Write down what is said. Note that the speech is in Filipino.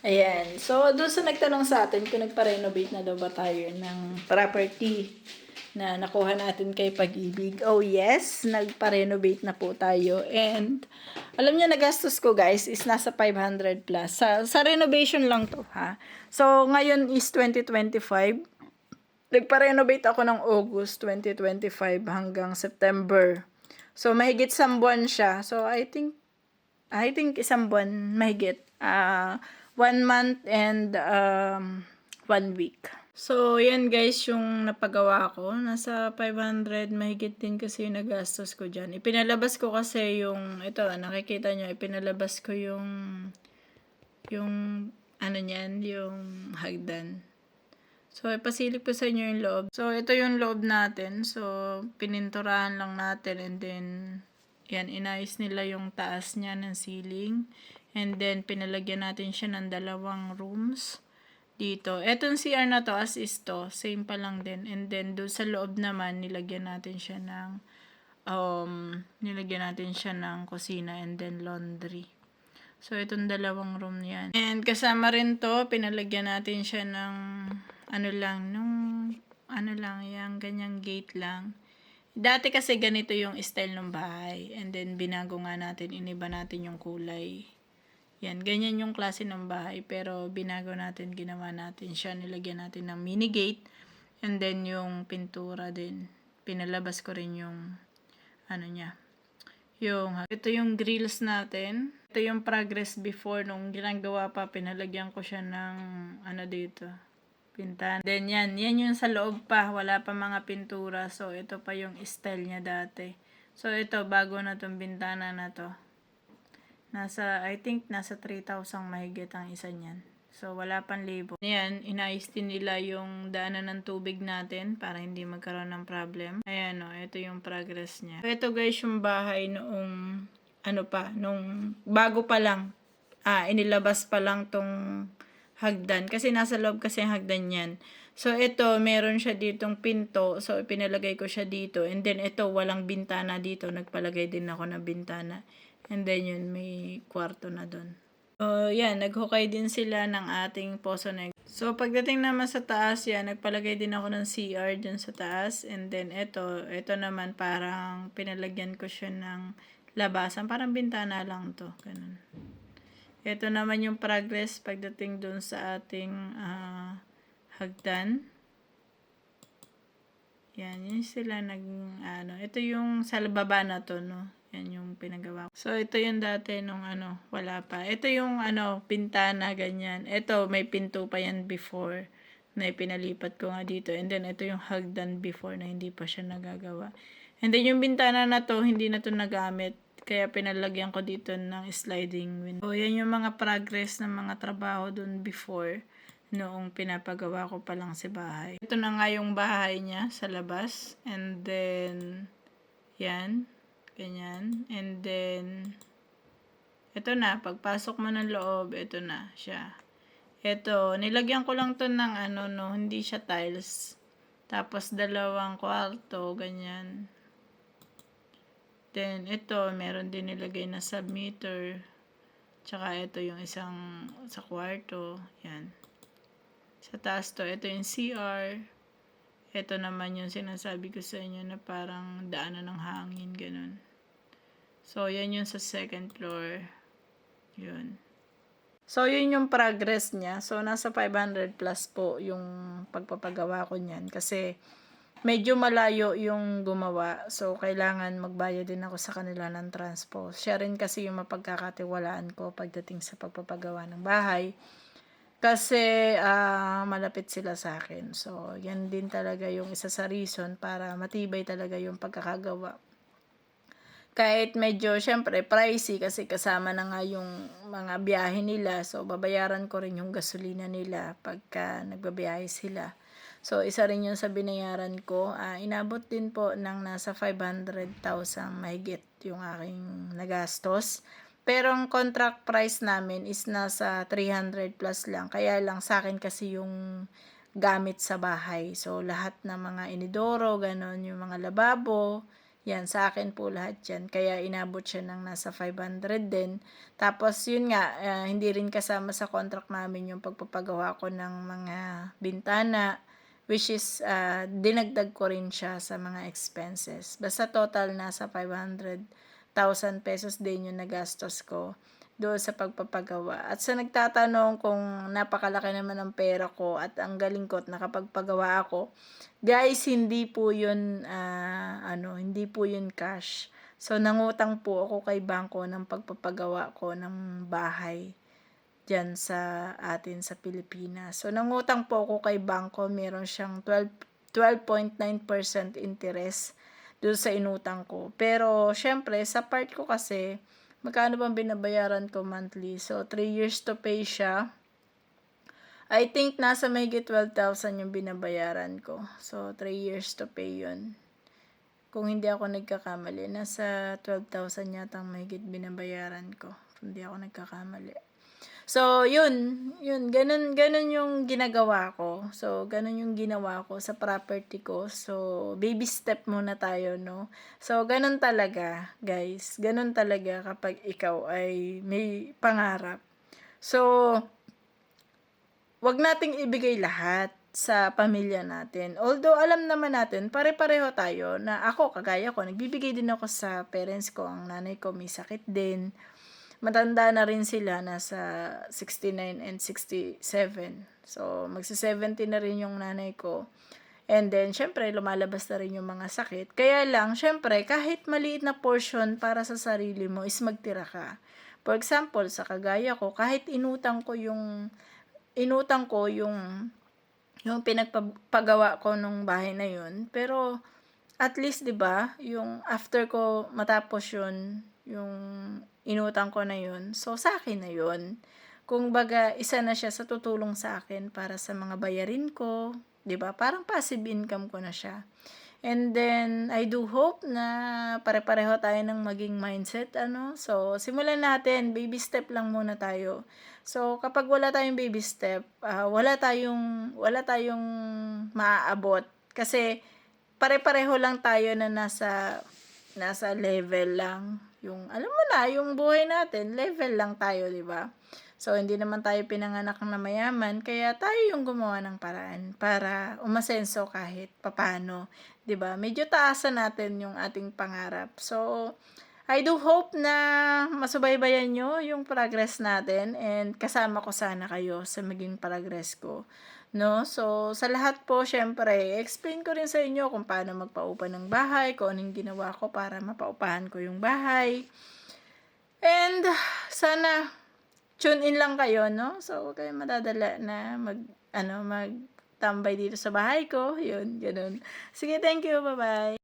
Ayan. So, doon sa nagtanong sa atin kung nagpa-renovate na daw ba tayo ng property na nakuha natin kay Pag-ibig. Oh yes, nagpa-renovate na po tayo. And, alam niyo, nagastos ko guys is nasa 500 plus. Sa, sa renovation lang to ha. So, ngayon is 2025. Nagpa-renovate ako ng August 2025 hanggang September. So, mahigit isang buwan siya. So, I think, I think isang buwan mahigit. Ah, one month and um, one week. So, yan guys yung napagawa ko. Nasa 500, mahigit din kasi yung nagastos ko dyan. Ipinalabas ko kasi yung, ito, nakikita nyo, ipinalabas ko yung, yung, ano niyan, yung hagdan. So, ipasilip ko sa inyo yung loob. So, ito yung loob natin. So, pininturahan lang natin and then, yan, inayos nila yung taas niya ng ceiling. And then, pinalagyan natin siya ng dalawang rooms dito. Etong CR na to, as is to, same pa lang din. And then, doon sa loob naman, nilagyan natin siya ng, um, nilagyan natin siya ng kusina and then laundry. So, itong dalawang room yan. And kasama rin to, pinalagyan natin siya ng, ano lang, nung, ano lang, yung ganyang gate lang. Dati kasi ganito yung style ng bahay. And then, binago nga natin, iniba natin yung kulay. Yan, ganyan yung klase ng bahay. Pero, binago natin, ginawa natin siya. Nilagyan natin ng mini gate. And then, yung pintura din. Pinalabas ko rin yung, ano niya, yung, ito yung grills natin. Ito yung progress before nung ginagawa pa, pinalagyan ko siya ng, ano dito, pintan. Then yan, yan yung sa loob pa, wala pa mga pintura. So, ito pa yung style niya dati. So, ito, bago na tong bintana na to. Nasa, I think, nasa 3,000 mahigit ang isa niyan. So, wala pang libo. Ayan, inayos din nila yung daanan ng tubig natin para hindi magkaroon ng problem. Ayan o, ito yung progress niya. Ito guys, yung bahay noong, ano pa, nung bago pa lang. Ah, inilabas pa lang tong hagdan. Kasi nasa loob kasi ang hagdan yan. So, ito, meron siya ditong pinto. So, pinalagay ko siya dito. And then, ito, walang bintana dito. Nagpalagay din ako ng bintana. And then, yun, may kwarto na doon. So, yan, naghukay din sila ng ating poso neg. So, pagdating naman sa taas, yan, nagpalagay din ako ng CR dyan sa taas. And then, ito, ito naman parang pinalagyan ko siya ng labasan. Parang bintana lang to. Ganun. Ito naman yung progress pagdating dun sa ating ah, hagdan. Yan, yun sila nag, ano, ito yung sa baba na to, no? Yan yung pinagawa ko. So, ito yung dati nung ano, wala pa. Ito yung ano, pintana, ganyan. Ito, may pinto pa yan before na ipinalipat ko nga dito. And then, ito yung hagdan before na hindi pa siya nagagawa. And then, yung bintana na to, hindi na to nagamit. Kaya pinalagyan ko dito ng sliding window. So, yan yung mga progress ng mga trabaho dun before noong pinapagawa ko pa lang si bahay. Ito na nga yung bahay niya sa labas. And then, yan. Ganyan. And then, ito na. Pagpasok mo ng loob, ito na siya. Ito, nilagyan ko lang to ng ano, no, hindi siya tiles. Tapos, dalawang kwarto, ganyan. Then, ito, meron din nilagay na submeter. Tsaka, ito yung isang sa kwarto. Yan. Sa taas to, ito yung CR. Ito naman yung sinasabi ko sa inyo na parang daanan ng hangin, ganun. So, yan yung sa second floor. Yun. So, yun yung progress niya. So, nasa 500 plus po yung pagpapagawa ko niyan. Kasi, medyo malayo yung gumawa. So, kailangan magbayad din ako sa kanila ng transpo. Siya rin kasi yung mapagkakatiwalaan ko pagdating sa pagpapagawa ng bahay. Kasi, ah, malapit sila sa akin. So, yan din talaga yung isa sa reason para matibay talaga yung pagkakagawa kahit medyo syempre pricey kasi kasama na nga yung mga biyahe nila. So babayaran ko rin yung gasolina nila pagka nagbabiyahe sila. So isa rin yun sa binayaran ko. Uh, inabot din po ng nasa 500,000 mahigit yung aking nagastos. Pero ang contract price namin is nasa 300 plus lang. Kaya lang sa akin kasi yung gamit sa bahay. So lahat ng mga inidoro ganon yung mga lababo Yan, sa akin po lahat yan. Kaya inabot siya ng nasa 500 din. Tapos, yun nga, ah, hindi rin kasama sa contract namin yung pagpapagawa ko ng mga bintana, which is, ah, dinagdag ko rin siya sa mga expenses. Basta total, nasa 500,000 pesos din yung nagastos ko doon sa pagpapagawa. At sa nagtatanong kung napakalaki naman ang pera ko at ang galing ko at nakapagpagawa ako, guys, hindi po yun, ah, ano, hindi po yun cash. So, nangutang po ako kay bangko ng pagpapagawa ko ng bahay dyan sa atin sa Pilipinas. So, nangutang po ako kay bangko, meron siyang 12, 12.9% interest doon sa inutang ko. Pero, syempre, sa part ko kasi, magkano bang binabayaran ko monthly? So, 3 years to pay siya. I think nasa may 12,000 yung binabayaran ko. So, 3 years to pay yun. Kung hindi ako nagkakamali, nasa 12,000 yata ang mahigit binabayaran ko. Kung hindi ako nagkakamali. So, yun, yun, ganun, ganun yung ginagawa ko. So, ganun yung ginawa ko sa property ko. So, baby step muna tayo, no? So, ganun talaga, guys. Ganun talaga kapag ikaw ay may pangarap. So, wag nating ibigay lahat sa pamilya natin. Although, alam naman natin, pare-pareho tayo na ako, kagaya ko, nagbibigay din ako sa parents ko. Ang nanay ko may sakit din matanda na rin sila, nasa 69 and 67. So, magsi-70 na rin yung nanay ko. And then, syempre, lumalabas na rin yung mga sakit. Kaya lang, syempre, kahit maliit na portion para sa sarili mo is magtira ka. For example, sa kagaya ko, kahit inutang ko yung, inutang ko yung, yung pinagpagawa ko nung bahay na yun. Pero, at least, di ba, yung after ko matapos yun, yung inutang ko na yun, so sa akin na yun. Kung baga, isa na siya sa tutulong sa akin para sa mga bayarin ko, ba? Parang passive income ko na siya. And then, I do hope na pare-pareho tayo ng maging mindset, ano? So, simulan natin. Baby step lang muna tayo. So, kapag wala tayong baby step, uh, wala tayong, wala tayong maaabot. Kasi, pare-pareho lang tayo na nasa, nasa level lang yung, alam mo na, yung buhay natin, level lang tayo, di ba? So, hindi naman tayo pinanganak na mayaman, kaya tayo yung gumawa ng paraan para umasenso kahit papano, 'di ba? Medyo taasan natin yung ating pangarap. So, I do hope na masubaybayan nyo yung progress natin and kasama ko sana kayo sa maging progress ko. No? So, sa lahat po, syempre, explain ko rin sa inyo kung paano magpaupa ng bahay, kung anong ginawa ko para mapaupahan ko yung bahay. And, sana, tune in lang kayo, no? So, kayo madadala na mag, ano, magtambay dito sa bahay ko. Yun, ganun. Sige, thank you. Bye-bye.